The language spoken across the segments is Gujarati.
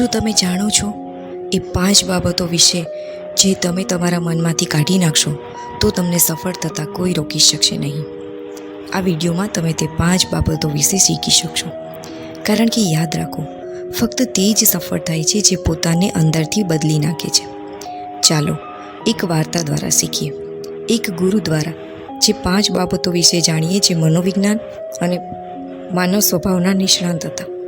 શું તમે જાણો છો, એ પાંચ બાબતો વિશે જે તમે તમારા મનમાંથી કાઢી નાખશો, તો તમને સફળ થતાં કોઈ રોકી શકશે નહીં. આ વિડીયોમાં તમે તે પાંચ બાબતો વિશે શીખી શકશો. કારણ કે યાદ રાખો, ફક્ત તે જ સફળ થાય છે જે પોતાને અંદરથી બદલી નાખે છે. ચાલો, એક વાર્તા દ્વારા શીખીએ. એક ગુરુ દ્વારા જે પાંચ બાબતો વિશે જાણીએ, જે મનોવિજ્ઞાન અને માનવ સ્વભાવના નિષ્ણાંત હતા.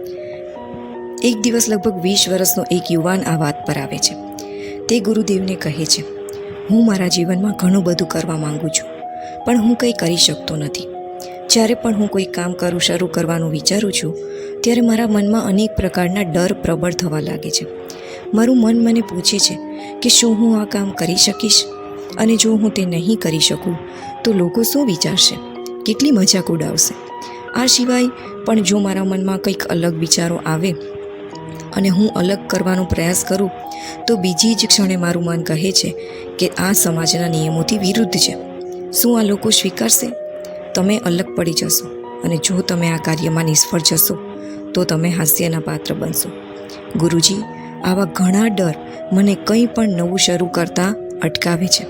એક દિવસ લગભગ વીસ વર્ષનો એક યુવાન આ વાત પર આવે છે. તે ગુરુદેવને કહે છે, હું મારા જીવનમાં ઘણું બધું કરવા માંગુ છું, પણ હું કંઈ કરી શકતો નથી. જ્યારે પણ હું કોઈ કામ કરું, શરૂ કરવાનું વિચારું છું, ત્યારે મારા મનમાં અનેક પ્રકારના ડર પ્રબળ થવા લાગે છે. મારું મન મને પૂછે છે કે શું હું આ કામ કરી શકીશ? અને જો હું તે નહીં કરી શકું, તો લોકો શું વિચારશે? કેટલી મજાક ઉડાવશે? આ સિવાય પણ જો મારા મનમાં કંઈક અલગ વિચારો આવે અને હું અલગ કરવાનો પ્રયાસ કરું, તો બીજી જ ક્ષણે મારું મન કહે છે કે આ સમાજના નિયમોથી વિરુદ્ધ છે. શું આ લોકો સ્વીકારશે? તમે અલગ પડી જશો અને જો તમે આ કાર્યમાં નિષ્ફળ જશો, તો તમે હાસ્યના પાત્ર બનશો. ગુરુજી, આવા ઘણા ડર મને કંઈ પણ નવું શરૂ કરતાં અટકાવે છે.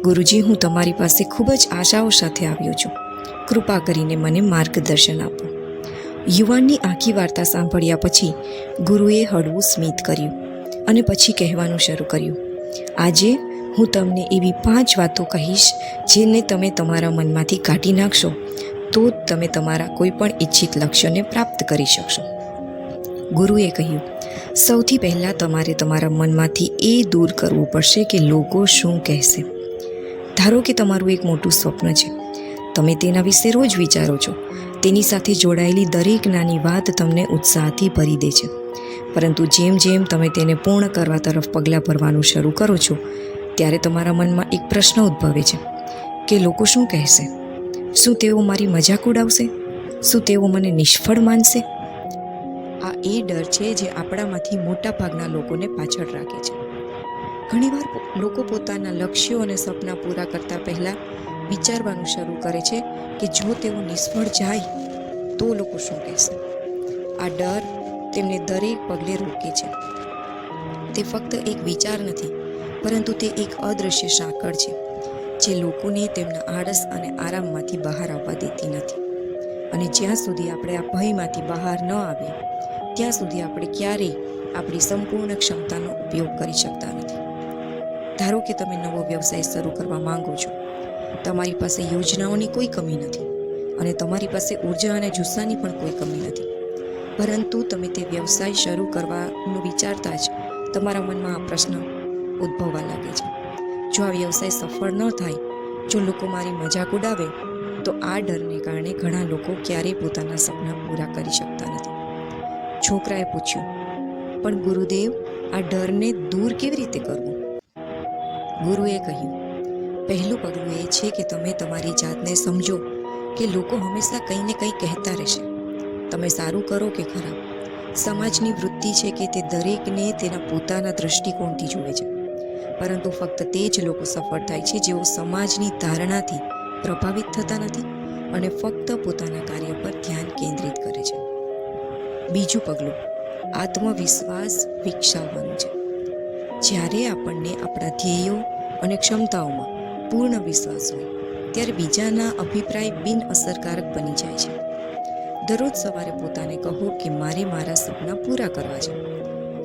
ગુરુજી, હું તમારી પાસે ખૂબ જ આશાઓ સાથે આવ્યો છું. કૃપા કરીને મને માર્ગદર્શન આપો. યુવાનની આખી વાર્તા સાંભળ્યા પછી ગુરુએ હળવું સ્મિત કર્યું અને પછી કહેવાનું શરૂ કર્યું, આજે હું તમને એવી પાંચ વાતો કહીશ જેને તમે તમારા મનમાંથી કાઢી નાખશો, તો જ તમે તમારા કોઈપણ ઈચ્છિત લક્ષ્યને પ્રાપ્ત કરી શકશો. ગુરુએ કહ્યું, સૌથી પહેલાં તમારે તમારા મનમાંથી એ દૂર કરવું પડશે કે લોકો શું કહેશે. ધારો કે તમારું એક મોટું સ્વપ્ન છે. તમે તેના વિશે રોજ વિચારો છો. તેની સાથે જોડાયેલી દરેક નાની વાત તમને ઉત્સાહથી ભરી દે છે. પરંતુ જેમ જેમ તમે તેને પૂર્ણ કરવા તરફ પગલાં ભરવાનું શરૂ કરો છો, ત્યારે તમારા મનમાં એક પ્રશ્ન ઉદ્ભવે છે કે લોકો શું કહેશે? શું તેઓ મારી મજાક ઉડાવશે? શું તેઓ મને નિષ્ફળ માનશે? આ એ ડર છે જે આપણામાંથી મોટા ભાગના લોકોને પાછળ રાખે છે. ઘણીવાર લોકો પોતાના લક્ષ્યો અને સપના પૂરા કરતા પહેલાં વિચારવાનું શરૂ કરે છે કે જો તેઓ નિષ્ફળ જાય, તો લોકો શું કહેશે? આ ડર તેમને દરેક પગલે રોકે છે. તે ફક્ત એક વિચાર નથી, પરંતુ તે એક અદૃશ્ય સાંકળ છે, જે લોકોને તેમના આળસ અને આરામમાંથી બહાર આવવા દેતી નથી. અને જ્યાં સુધી આપણે આ ભયમાંથી બહાર ન આવીએ, ત્યાં સુધી આપણે ક્યારેય આપણી સંપૂર્ણ ક્ષમતાનો ઉપયોગ કરી શકતા નથી. ધારો કે તમે નવો વ્યવસાય શરૂ કરવા માંગો છો. તમારી પાસે યોજનાઓની કોઈ કમી નથી અને તમારી પાસે ઊર્જા અને જુસ્સાની પણ કોઈ કમી નથી. પરંતુ તમે તે વ્યવસાય શરૂ કરવાનું વિચારતા જ તમારા મનમાં આ પ્રશ્ન ઉદ્ભવવા લાગે છે. જો આ વ્યવસાય સફળ ન થાય, જો લોકો મારી મજાક ઉડાવે, તો આ ડરને કારણે ઘણા લોકો ક્યારેય પોતાના સપના પૂરા કરી શકતા નથી. છોકરાએ પૂછ્યું, પણ ગુરુદેવ, આ ડરને દૂર કેવી રીતે કરવું? ગુરુએ કહ્યું પહેલું પગલું એ છે કે તમે તમારી જાતને સમજો કે લોકો હંમેશા કંઈ ને કંઈ કહેતા રહેશે. તમે સારું કરો કે ખરાબ? સમાજની વૃત્તિ છે કે તે દરેકને તેના પોતાના દૃષ્ટિકોણથી જુએ છે. પરંતુ ફક્ત તે જ લોકો સફળ થાય છે જેઓ સમાજની ધારણાથી પ્રભાવિત થતા નથી અને ફક્ત પોતાના કાર્ય પર ધ્યાન કેન્દ્રિત કરે છે. બીજું પગલું, આત્મવિશ્વાસ વિકસાવવાનું છે. જ્યારે આપણને આપણા ધ્યેયો અને ક્ષમતાઓમાં પૂર્ણ વિશ્વાસ હોય, ત્યારે બીજાના અભિપ્રાય બિન અસરકારક બની જાય છે. દરરોજ સવારે પોતાને કહો કે, મારે મારા સપના પૂરા કરવા છે.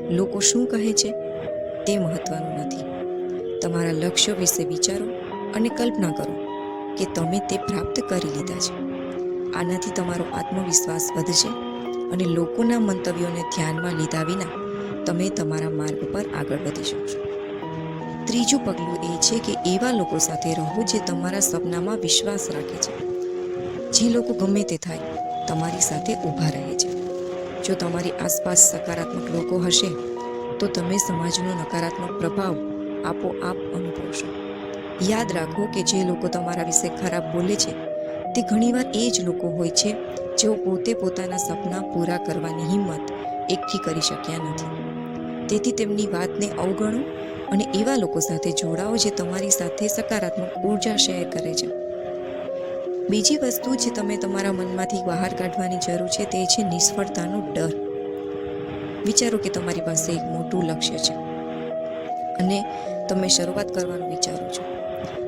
લોકો શું કહે છે? તે મહત્વનું નથી. તમારા લક્ષ્યો વિશે વિચારો અને કલ્પના કરો કે તમે તે પ્રાપ્ત કરી લીધા છે. આનાથી તમારો આત્મવિશ્વાસ વધશે અને લોકોના મંતવ્યોને ધ્યાનમાં લીધા વિના તમે તમારા માર્ગ પર આગળ વધી શકશો. ત્રીજું પગલું એ છે કે એવા લોકો સાથે રહો જે તમારા સપનામાં વિશ્વાસ રાખે છે. જે લોકો ગમે તે થાય, તમારી સાથે ઊભા રહે છે. જો તમારી આસપાસ સકારાત્મક લોકો હશે, તો તમે સમાજનો નકારાત્મક પ્રભાવ આપોઆપ અનુભવશો. યાદ રાખો કે જે લોકો તમારા વિશે ખરાબ બોલે છે, તે ઘણીવાર એ જ લોકો હોય છે, જેઓ પોતે પોતાના સપના પૂરા કરવાની હિંમત એકઠી કરી શક્યા નથી. તેથી તેમની વાતને અવગણો અને એવા લોકો સાથે જોડાઓ જે તમારી સાથે સકારાત્મક ઊર્જા શેર કરે છે. બીજી વસ્તુ જે તમે તમારા મનમાંથી બહાર કાઢવાની જરૂર છે તે છે નિષ્ફળતાનો ડર. વિચારો કે તમારી પાસે એક મોટું લક્ષ્ય છે. અને તમે શરૂઆત કરવાનું વિચારો છો.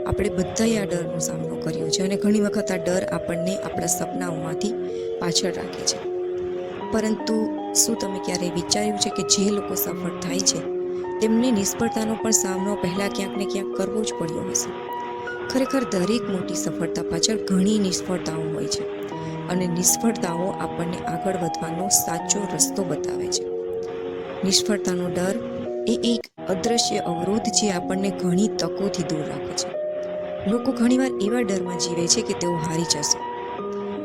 આપણે બધાએ આ ડરનો સામનો કર્યો છે અને ઘણી વખત આ ડર આપણને આપણા સપનાઓમાંથી પાછળ રાખે છે. પરંતુ શું તમે ક્યારેય વિચાર્યું છે કે જે લોકો સફળ થાય છે તેમને નિષ્ફળતાનો પણ સામનો પહેલાં ક્યાંક ને ક્યાંક કરવો જ પડ્યો હશે. ખરેખર દરેક મોટી સફળતા પાછળ ઘણી નિષ્ફળતાઓ હોય છે અને નિષ્ફળતાઓ આપણને આગળ વધવાનો સાચો રસ્તો બતાવે છે. નિષ્ફળતાનો ડર એ એક અદ્રશ્ય અવરોધ જે આપણને ઘણી તકોથી દૂર રાખે છે. લોકો ઘણીવાર એવા ડરમાં જીવે છે કે તેઓ હારી જશે.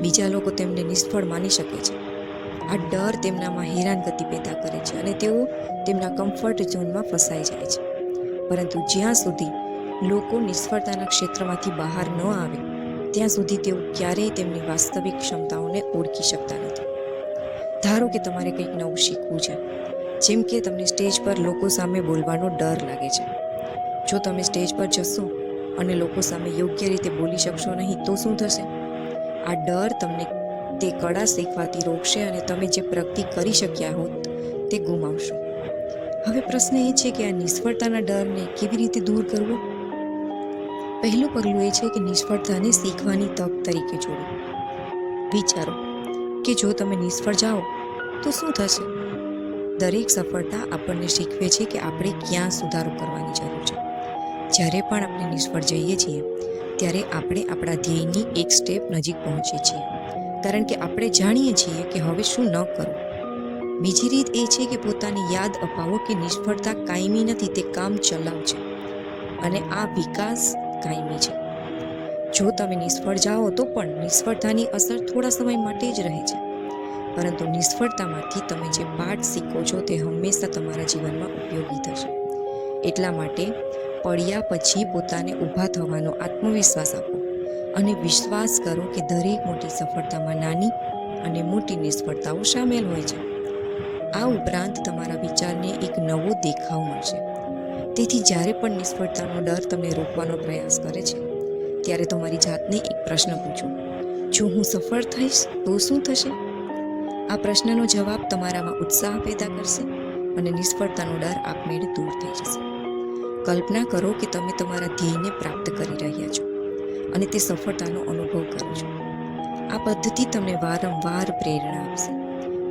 બીજા લોકો તેમને નિષ્ફળ માની શકે છે. આ ડર તેમનામાં હેરાનગતિ પેદા કરે છે અને તેઓ તેમના કમ્ફર્ટ ઝોનમાં ફસાઈ જાય છે. પરંતુ જ્યાં સુધી લોકો નિષ્ફળતાના ક્ષેત્રમાંથી બહાર ન આવે, ત્યાં સુધી તેઓ ક્યારેય તેમની વાસ્તવિક ક્ષમતાઓને ઓળખી શકતા નથી. ધારો કે તમારે કંઈક નવું શીખવું છે, જેમ કે તમને સ્ટેજ પર લોકો સામે બોલવાનો ડર લાગે છે. જો તમે સ્ટેજ પર જશો અને લોકો સામે યોગ્ય રીતે બોલી શકશો નહીં, તો શું થશે? આ ડર તમને તે કળા શીખવાથી રોકશે અને તમે જે પ્રગતિ કરી શક્યા હોત, તે ગુમાવશો. હવે પ્રશ્ન એ છે કે આ નિષ્ફળતાના ડરને કેવી રીતે દૂર કરવો? પહેલું પગલું એ છે કે નિષ્ફળતાને શીખવાની તક તરીકે જોડો. વિચારો કે જો તમે નિષ્ફળ જાઓ, તો શું થશે? દરેક સફળતા આપણને શીખવે છે કે આપણે ક્યાં સુધારો કરવાની જરૂર છે. જ્યારે પણ આપણે નિષ્ફળ જઈએ છીએ, ત્યારે આપણે આપણા ધ્યેયની એક સ્ટેપ નજીક પહોંચીએ છીએ. કારણ કે આપણે જાણીએ છીએ કે હવે શું ન કરવું બીજી રીત એ છે કે પોતાની યાદ અપાવો કે નિષ્ફળતા કાયમી નથી, તે કામ ચલાવ છે અને આ વિકાસ કાયમી છે. જો તમે નિષ્ફળ જાઓ તો પણ નિષ્ફળતાની અસર થોડા સમય માટે જ રહે છે. પરંતુ નિષ્ફળતામાંથી તમે જે પાઠ શીખો છો તે હંમેશા તમારા જીવનમાં ઉપયોગી થશે. એટલા માટે પડ્યા પછી પોતાને ઊભા થવાનો આત્મવિશ્વાસ આપો. અને વિશ્વાસ કરો કે દરેક મોટી સફળતામાં નાની અને મોટી નિષ્ફળતાઓ સામેલ હોય છે. આ ઉપરાંત તમારા વિચારને એક નવો દેખાવ મળશે. તેથી જ્યારે પણ નિષ્ફળતાનો ડર તમને રોકવાનો પ્રયાસ કરે છે, ત્યારે તમારી જાતને એક પ્રશ્ન પૂછો. જો હું સફળ થઈશ, તો શું થશે? આ પ્રશ્નનો જવાબ તમારામાં ઉત્સાહ પેદા કરશે અને નિષ્ફળતાનો ડર આપમેળે દૂર થઈ જશે. કલ્પના કરો કે તમે તમારા ધ્યેયને પ્રાપ્ત કરી રહ્યા છો. અને તે સફળતાનો અનુભવ કરો છો. આ પદ્ધતિ તમને વારંવાર પ્રેરણા આપશે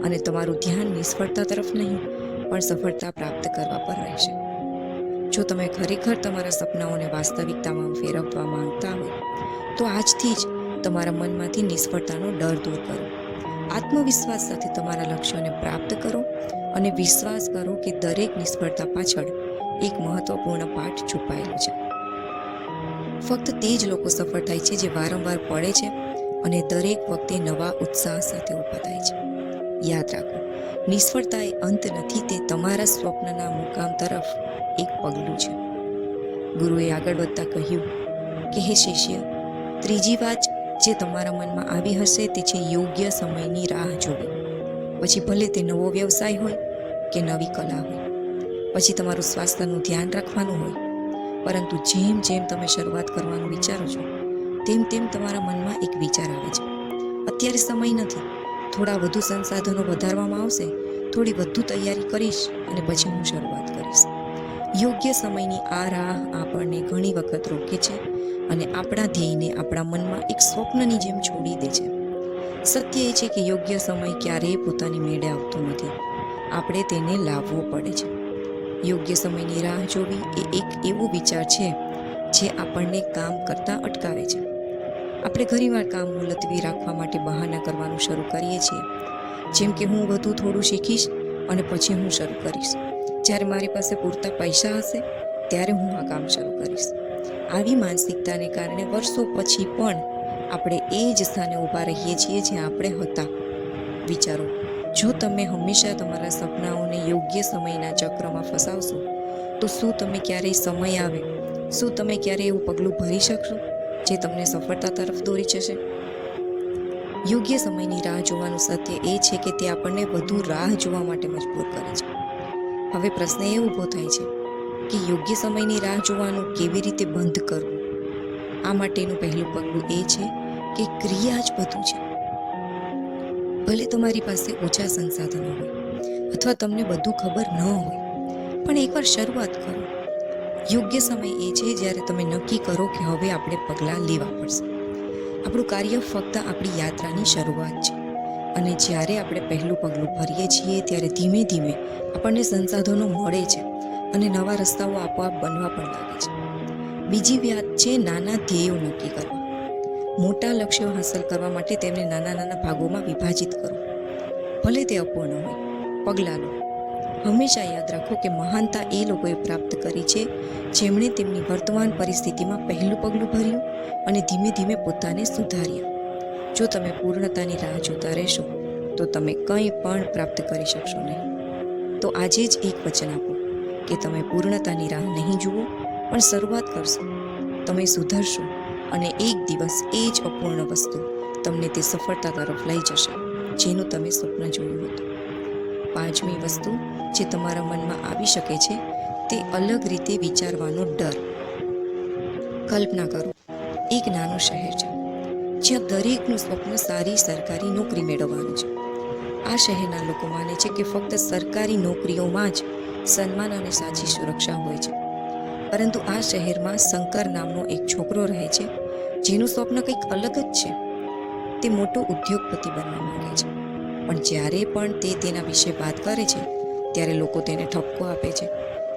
અને તમારું ધ્યાન નિષ્ફળતા તરફ નહીં, પણ સફળતા પ્રાપ્ત કરવા પર રહેશે. જો તમે ખરેખર તમારા સપનાઓને વાસ્તવિકતામાં ફેરવવા માંગતા હોય, તો આજથી જ તમારા મનમાંથી નિષ્ફળતાનો ડર દૂર કરો. આત્મવિશ્વાસ સાથે તમારા લક્ષ્યોને પ્રાપ્ત કરો અને વિશ્વાસ કરો કે દરેક નિષ્ફળતા પાછળ એક મહત્વપૂર્ણ પાઠ છુપાયેલો છે. ફક્ત તે જ લોકો સફળ થાય છે જે વારંવાર પડે છે અને દરેક વખતે નવા ઉત્સાહ સાથે ઊભા થાય છે. યાદ રાખો નિષ્ફળતા એ અંત નથી તે તમારા સ્વપ્નના મુકામ તરફ એક પગલું છે. ગુરુએ આગળ વધતા કહ્યું, કે હે શિષ્ય, ત્રીજી વાત જે તમારા મનમાં આવી હશે તે છે યોગ્ય સમયની રાહ જોવી. પછી ભલે તે નવો વ્યવસાય હોય કે નવી કલા હોય, પછી તમારું સ્વાસ્થ્યનું ધ્યાન રાખવાનું હોય પરંતુ જેમ જેમ તમે શરૂઆત કરવાનું વિચારો છો, તેમ તેમ તમારા મનમાં એક વિચાર આવે છે. અત્યારે સમય નથી. થોડા વધુ સંસાધનો વધારવામાં આવશે, થોડી વધુ તૈયારી કરીશ અને પછી હું શરૂઆત કરીશ. યોગ્ય સમયની આ રાહ આપણને ઘણી વખત રોકે છે અને આપણા ધ્યેયને આપણા મનમાં એક સ્વપ્નની જેમ છોડી દે છે. સત્ય એ છે કે યોગ્ય સમય ક્યારેય પોતાની મેળે આવતો નથી. આપણે તેને લાવવો પડે છે. યોગ્ય સમયની રાહ જોવી એ એક એવો વિચાર છે જે આપણને કામ કરતાં અટકાવે છે. આપણે ઘણીવાર કામ મુલતવી રાખવા માટે બહાના કરવાનું શરૂ કરીએ છીએ. જેમ કે હું વધુ થોડું શીખીશ અને પછી હું શરૂ કરીશ. જ્યારે મારી પાસે પૂરતા પૈસા હશે, ત્યારે હું આ કામ શરૂ કરીશ. આવી માનસિકતાને કારણે વર્ષો પછી પણ આપણે એ જ સ્થાને ઊભા રહીએ છીએ જ્યાં આપણે હતા. વિચારો. જો તમે હંમેશા તમારા સપનાઓને યોગ્ય સમયના ચક્રમાં ફસાવશો, તો શું તમે ક્યારેય સમય આવે? શું તમે ક્યારેય એવું પગલું ભરી શકશો, જે તમને સફળતા તરફ દોરી જશે? યોગ્ય સમયની રાહ જોવાનું સત્ય એ છે કે તે આપણને વધુ રાહ જોવા માટે મજબૂર કરે છે. હવે પ્રશ્ન એ ઊભો થાય છે કે યોગ્ય સમયની રાહ જોવાનું કેવી રીતે બંધ કરવું? આ માટેનું પહેલું પગલું એ છે કે ક્રિયા જ બધું છે. ભલે તમારી પાસે ઓછા સંસાધનો હોય અથવા તમને બધું ખબર ન હોય, પણ એકવાર શરૂઆત કરો. યોગ્ય સમય એ છે જ્યારે તમે નક્કી કરો કે હવે આપણે પગલાં લેવા પડશે. આપણું કાર્ય ફક્ત આપણી યાત્રાની શરૂઆત છે અને જ્યારે આપણે પહેલું પગલું ભરીએ છીએ ત્યારે ધીમે ધીમે આપણને સંસાધનો મળે છે અને નવા રસ્તાઓ આપોઆપ બનવા પણ લાગે છે. બીજી વાત છે નાના ધ્યેયો નક્કી કરવા. મોટા લક્ષ્યો હાંસલ કરવા માટે તેમને નાના નાના ભાગોમાં વિભાજિત કરો. ભલે તે અપૂર્ણ હોય, પગલાં લો. હંમેશા યાદ રાખો કે મહાનતા એ લોકોએ પ્રાપ્ત કરી છે, જેમણે તેમની વર્તમાન પરિસ્થિતિમાં પહેલું પગલું ભર્યું અને ધીમે ધીમે પોતાને સુધાર્યા. જો તમે પૂર્ણતાની રાહ જોતા રહેશો, તો તમે કંઈ પણ પ્રાપ્ત કરી શકશો નહીં. તો આજે જ એક વચન આપો કે તમે પૂર્ણતાની રાહ નહીં જુઓ, પણ શરૂઆત કરશો. તમે સુધરશો. અને એક દિવસ એ જ અપૂર્ણ વસ્તુ તમને તે સફળતા તરફ લઈ જશે, જેનું તમે સ્વપ્ન જોયું હતું. પાંચમી વસ્તુ જે તમારા મનમાં આવી શકે છે, તે અલગ રીતે વિચારવાનો ડર. કલ્પના કરો, એક નાનું શહેર છે, જ્યાં દરેકનું સ્વપ્ન સારી સરકારી નોકરી મેળવવાનું છે. આ શહેરના લોકો માને છે કે ફક્ત સરકારી નોકરીઓમાં જ સન્માન અને સાચી સુરક્ષા હોય છે. પરંતુ આ શહેરમાં શંકર નામનો એક છોકરો રહે છે, જેનું સ્વપ્ન કંઈક અલગ જ છે. તે મોટો ઉદ્યોગપતિ બનવા માંગે છે. પણ જ્યારે પણ તે તેના વિશે વાત કરે છે, ત્યારે લોકો તેને ઠપકો આપે છે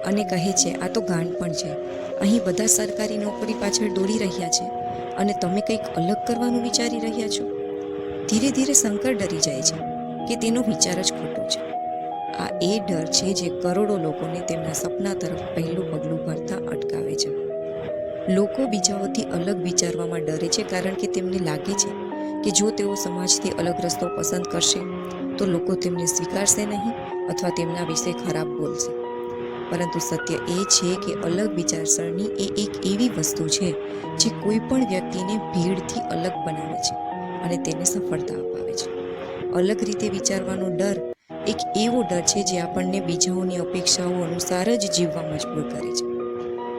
અને કહે છે, આ તો ગાંડ પણ છે. અહીં બધા સરકારી નોકરી પાછળ દોડી રહ્યા છે અને તમે કંઈક અલગ કરવાનું વિચારી રહ્યા છો. ધીરે ધીરે શંકર ડરી જાય છે કે તેનો વિચાર જ ખોટો છે. આ એ ડર છે જે કરોડો લોકોને તેમના સપના તરફ પહેલું પગલું ભરતા અટકાવે છે. લોકો બીજાઓથી અલગ વિચારવામાં ડરે છે કારણ કે તેમને લાગે છે કે જો તેઓ સમાજથી અલગ રસ્તો પસંદ કરશે, તો લોકો તેમને સ્વીકારશે નહીં અથવા તેમના વિશે ખરાબ બોલશે. પરંતુ સત્ય એ છે કે અલગ વિચારસરણી એ એક એવી વસ્તુ છે જે કોઈ પણ વ્યક્તિને ભીડથી અલગ બનાવે છે અને તેને સફળતા અપાવે છે. અલગ રીતે વિચારવાનો ડર એક એવો ડર છે જે આપણને બીજાઓની અપેક્ષાઓ અનુસાર જ જીવવા મજબૂર કરે છે.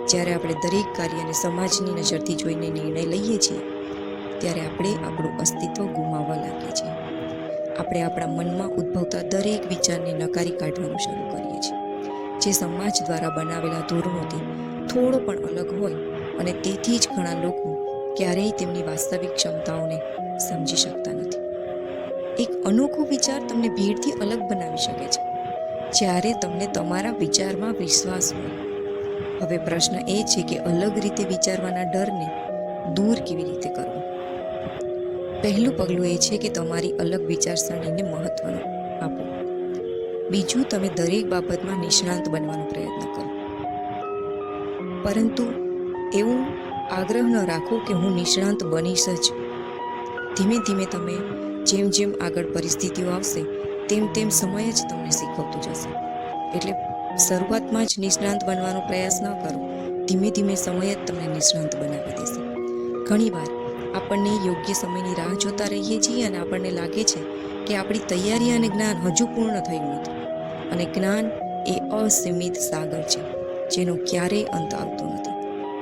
જ્યારે આપણે દરેક કાર્યને સમાજની નજરથી જોઈને નિર્ણય લઈએ છીએ, ત્યારે આપણે આપણું અસ્તિત્વ ગુમાવવા લાગીએ છીએ. આપણે આપણા મનમાં ઉદ્ભવતા દરેક વિચારને નકારી કાઢવાનું શરૂ કરીએ છીએ. જે સમાજ દ્વારા બનાવેલા ધોરણોથી થોડો પણ અલગ હોય અને તેથી જ ઘણા લોકો ક્યારેય તેમની વાસ્તવિક ક્ષમતાઓને સમજી શકતા નથી. એક અનોખો વિચાર તમને ભીડથી અલગ બનાવી શકે છે. જ્યારે તમને તમારા વિચારમાં વિશ્વાસ હોય. હવે પ્રશ્ન એ છે કે અલગ રીતે વિચારવાના ડરને દૂર કેવી રીતે કરવો? પહેલું પગલું એ છે કે તમારી અલગ વિચારસરણીને મહત્વનું આપો. બીજું, તમે દરેક બાબતમાં નિષ્ણાંત બનવાનો પ્રયત્ન કરો. પરંતુ એવું આગ્રહ ન રાખો કે હું નિષ્ણાંત બનીશ જ. ધીમે ધીમે તમે જેમ જેમ આગળ પરિસ્થિતિઓ આવશે, તેમ તેમ સમય જ તમને શીખવતું જશે. એટલે શરૂઆતમાં જ નિષ્ણાંત બનવાનો પ્રયાસ ન કરો. ધીમે ધીમે સમય જ તમને નિષ્ણાંત બનાવી દેશે. ઘણીવાર આપણને યોગ્ય સમયની રાહ જોતા રહીએ છીએ અને આપણને લાગે છે કે આપણી તૈયારી અને જ્ઞાન હજુ પૂર્ણ થયું નથી. અને જ્ઞાન એ અસીમિત સાગર છે, જેનો ક્યારેય અંત આવતો નથી.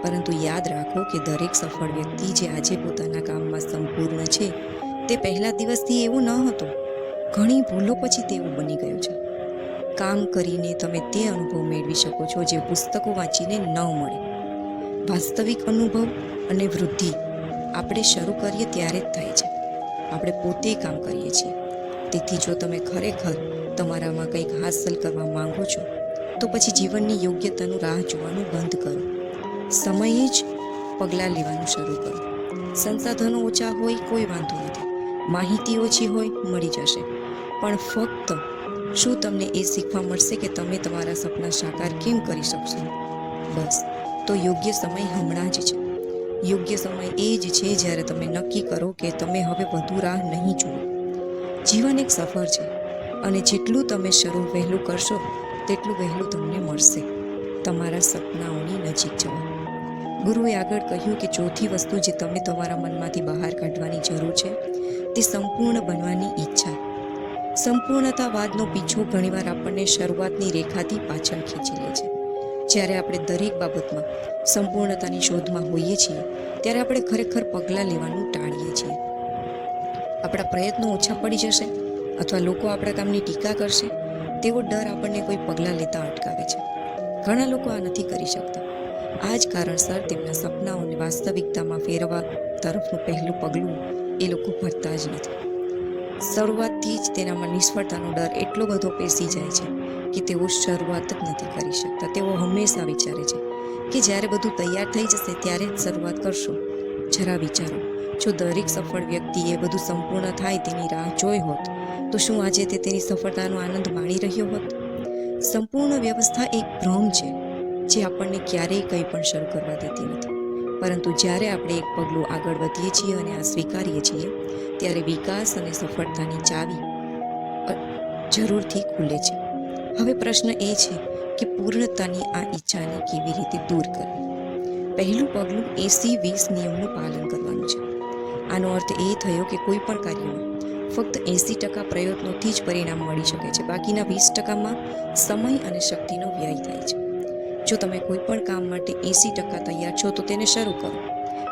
પરંતુ યાદ રાખો કે દરેક સફળ વ્યક્તિ જે આજે પોતાના કામમાં સંપૂર્ણ છે તે પહેલા દિવસથી એવું ન હતું. ઘણી ભૂલો પછી તેવું બની ગયું છે. કામ કરીને તમે તે અનુભવ મેળવી શકો છો જે પુસ્તકો વાંચીને ન મળે. વાસ્તવિક અનુભવ અને વૃદ્ધિ આપણે શરૂ કરીએ ત્યારે જ થાય છે. આપણે પોતે કામ કરીએ છીએ. તેથી જો તમે ખરેખર તમારામાં કંઈક હાંસલ કરવા માંગો છો, તો પછી જીવનની યોગ્યતાનું રાહ જોવાનું બંધ કરો. સમયે જ પગલાં લેવાનું શરૂ કરો. સંસાધનો ઓછા હોય કોઈ વાંધો નથી. માહિતી ઓછી હોય, મળી જશે. પણ ફક્ત શું તમને એ શીખવા મળશે કે તમે તમારા સપના સાકાર કેમ કરી શકશો? બસ, તો યોગ્ય સમય હમણાં જ છે. યોગ્ય સમય એ જ છે જ્યારે તમે નક્કી કરો કે તમે હવે વધુ રાહ નહીં જુઓ. જીવન એક સફર છે અને જેટલું તમે શરૂ વહેલું કરશો, તેટલું વહેલું તમને મળશે. તમારા સપનાઓની નજીક જવા. ગુરુએ આગળ કહ્યું કે ચોથી વસ્તુ જે તમે તમારા મનમાંથી બહાર કાઢવાની જરૂર છે, તે સંપૂર્ણ બનવાની ઈચ્છા. સંપૂર્ણતાવાદનો પીછો ઘણીવાર આપણને શરૂઆતની રેખાથી પાછળ ખેંચી લે છે. જ્યારે આપણે દરેક બાબતમાં સંપૂર્ણતાની શોધમાં હોઈએ છીએ, ત્યારે આપણે ખરેખર પગલાં લેવાનું ટાળીએ છીએ. આપણા પ્રયત્નો ઓછા પડી જશે અથવા લોકો આપણા કામની ટીકા કરશે, તેવો ડર આપણને કોઈ પગલાં લેતા અટકાવે છે. ઘણા લોકો આ નથી કરી શકતા. આ જ કારણસર તેમના સપનાઓને વાસ્તવિકતામાં ફેરવવા તરફનું પહેલું પગલું એ લોકો ભરતા જ નથી. શરૂઆતથી જ તેનામાં નિષ્ફળતાનો ડર એટલો બધો પેસી જાય છે કે તેઓ શરૂઆત જ નથી કરી શકતા. તેઓ હંમેશા વિચારે છે કે જ્યારે બધું તૈયાર થઈ જશે ત્યારે જ શરૂઆત કરશો. જરા વિચારો, જો દરેક સફળ વ્યક્તિએ બધું સંપૂર્ણ થાય તેની રાહ જોઈ હોત, તો શું આજે તે તેની સફળતાનો આનંદ માણી રહ્યો હોત? સંપૂર્ણ વ્યવસ્થા એક ભ્રમ છે. જે આપણને ક્યારેય કંઈ પણ શરૂ કરવા દેતી નથી. પરંતુ જ્યારે આપણે એક પગલું આગળ વધીએ છીએ અને આ સ્વીકારીએ છીએ, ત્યારે વિકાસ અને સફળતાની ચાવી જરૂરથી ખુલે છે. હવે પ્રશ્ન એ છે કે પૂર્ણતાની આ ઈચ્છાને કેવી રીતે દૂર કરવી? પહેલું પગલું એસી વીસ નિયમનું પાલન કરવાનું છે. આનો અર્થ એ થયો કે કોઈ પણ કાર્યમાં ફક્ત એંસી ટકા પ્રયત્નોથી જ પરિણામ મળી શકે છે. બાકીના વીસ ટકામાં સમય અને શક્તિનો વ્યય થાય છે. જો તમે કોઈ પણ કામ માટે એંસી ટકા તૈયાર છો, તો તેને શરૂ કરો.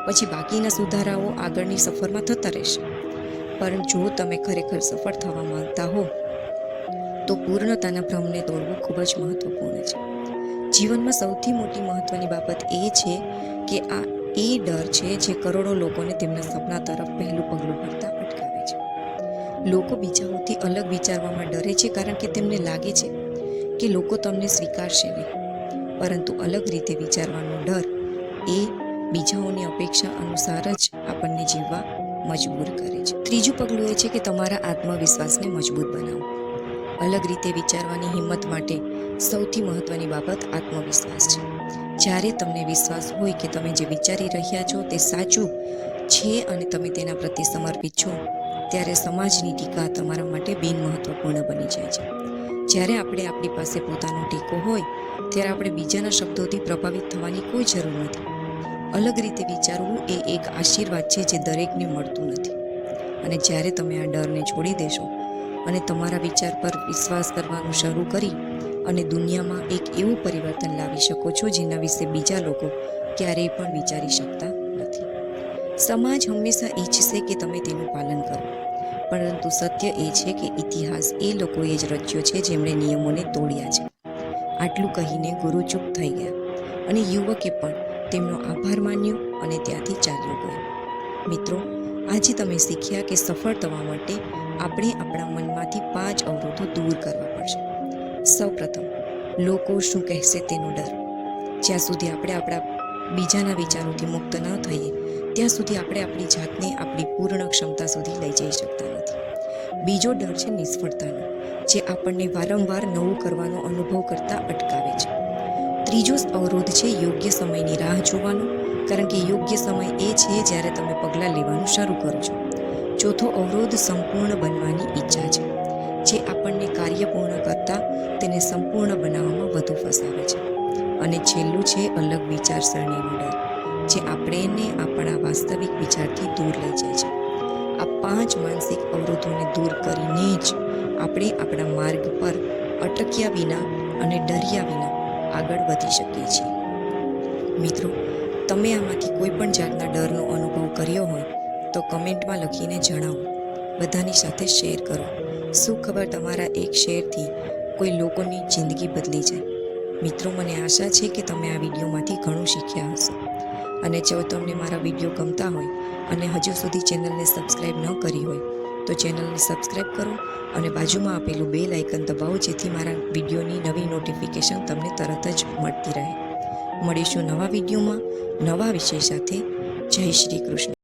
પછી બાકીના સુધારાઓ આગળની સફરમાં થતા રહેશે. પરંતુ જો તમે ખરેખર સફળ થવા માંગતા હો, તો પૂર્ણતાના ભ્રમને દોડવું ખૂબ જ મહત્વપૂર્ણ છે. જીવનમાં સૌથી મોટી મહત્વની બાબત એ છે કે આ એ ડર છે જે કરોડો લોકોને તેમના સપના તરફ પહેલું પગલું ભરતા અટકાવે છે. લોકો બીજાઓથી અલગ વિચારવામાં ડરે છે કારણ કે તેમને લાગે છે કે લોકો તમને સ્વીકારશે નહીં. પરંતુ અલગ રીતે વિચારવાનો ડર એ બીજાઓની અપેક્ષા અનુસાર જ આપણને જીવવા મજબૂર કરે છે. ત્રીજું પગલું એ છે કે તમારા આત્મવિશ્વાસને મજબૂત બનાવો. અલગ રીતે વિચારવાની હિંમત માટે સૌથી મહત્વની બાબત આત્મવિશ્વાસ છે. જ્યારે તમને વિશ્વાસ હોય કે તમે જે વિચારી રહ્યા છો તે સાચું છે અને તમે તેના પ્રત્યે સમર્પિત છો, ત્યારે સમાજની ટીકા તમારા માટે બિનમહત્વપૂર્ણ બની જાય છે. જ્યારે આપણે આપણી પાસે પોતાનો ટેકો હોય, ત્યારે આપણે બીજાના શબ્દોથી પ્રભાવિત થવાની કોઈ જરૂર નથી. અલગ રીતે વિચારવું એ એક આશીર્વાદ છે જે દરેકને મળતું નથી. અને જ્યારે તમે આ ડરને છોડી દેશો અને તમારા વિચાર પર વિશ્વાસ કરવાનું શરૂ કરી અને દુનિયામાં એક એવું પરિવર્તન લાવી શકો છો જેના વિશે બીજા લોકો ક્યારેય પણ વિચારી શકતા નથી. સમાજ હંમેશા ઈચ્છશે કે તમે તેનું પાલન કરો. પરંતુ સત્ય એ છે કે ઇતિહાસ એ લોકોએ જ રચ્યો છે જેમણે નિયમોને તોડ્યા છે. આટલું કહીને ગુરુ ચૂપ થઈ ગયા અને યુવકે પણ તેમનો આભાર માન્યો અને ત્યાંથી ચાલ્યો ગયો. મિત્રો, આજે તમે શીખ્યા કે સફળ થવા માટે આપણે આપણા મનમાંથી પાંચ અવરોધો દૂર કરવા પડશે. સૌપ્રથમ, લોકો શું કહેશે તેનો ડર? જ્યાં સુધી આપણે આપણા બીજાના વિચારોથી મુક્ત ન થઈએ ત્યાં સુધી આપણે આપણી જાતને, આપણી પૂર્ણ ક્ષમતા સુધી લઈ જઈ શકતા નથી. બીજો ડર છે નિષ્ફળતાનો, જે આપણને વારંવાર નવું કરવાનો અનુભવ કરતા અટકાવે છે. ત્રીજો અવરોધ છે યોગ્ય સમયની રાહ જોવાનો, કારણ કે યોગ્ય સમય એ છે જ્યારે તમે પગલાં લેવાનું શરૂ કરો છો. ચોથો અવરોધ સંપૂર્ણ બનવાની ઈચ્છા છે, જે આપણને કાર્ય પૂર્ણ કરતાં તેને સંપૂર્ણ બનાવવામાં વધુ ફસાવે છે. અને છેલ્લું છે અલગ વિચારસરણીનો ડર. જે આપણને આપણા વાસ્તવિક વિચારથી દૂર લઈ જાય છે. આ પાંચ માનસિક અવરોધોને દૂર કરીને જ આપણે આપણા માર્ગ પર અટક્યા વિના અને ડર્યા વિના આગળ વધી શકીએ છીએ. મિત્રો, તમે આમાંથી કોઈ પણ જાતના ડરનો અનુભવ કર્યો હોય તો કમેન્ટમાં લખીને જણાવો. બધાની સાથે શેર કરો. શું ખબર તમારા એક શેરથી કોઈ લોકોની જિંદગી બદલી જાય? મિત્રો, મને આશા છે કે તમે આ વિડીયોમાંથી ઘણું શીખ્યા હશો. અને જો તમને મારા વીડિયો ગમતા હોય અને હજુ સુધી ચેનલને સબસ્ક્રાઈબ ન કરી હોય, તો ચેનલને સબસ્ક્રાઈબ કરો અને બાજુમાં આપેલું બેલ આઇકન દબાવો જેથી મારા વિડીયોની નવી નોટિફિકેશન તમને તરત જ મળતી રહે. મળીશું નવા વિડીયોમાં નવા વિષય સાથે. જય શ્રી કૃષ્ણ.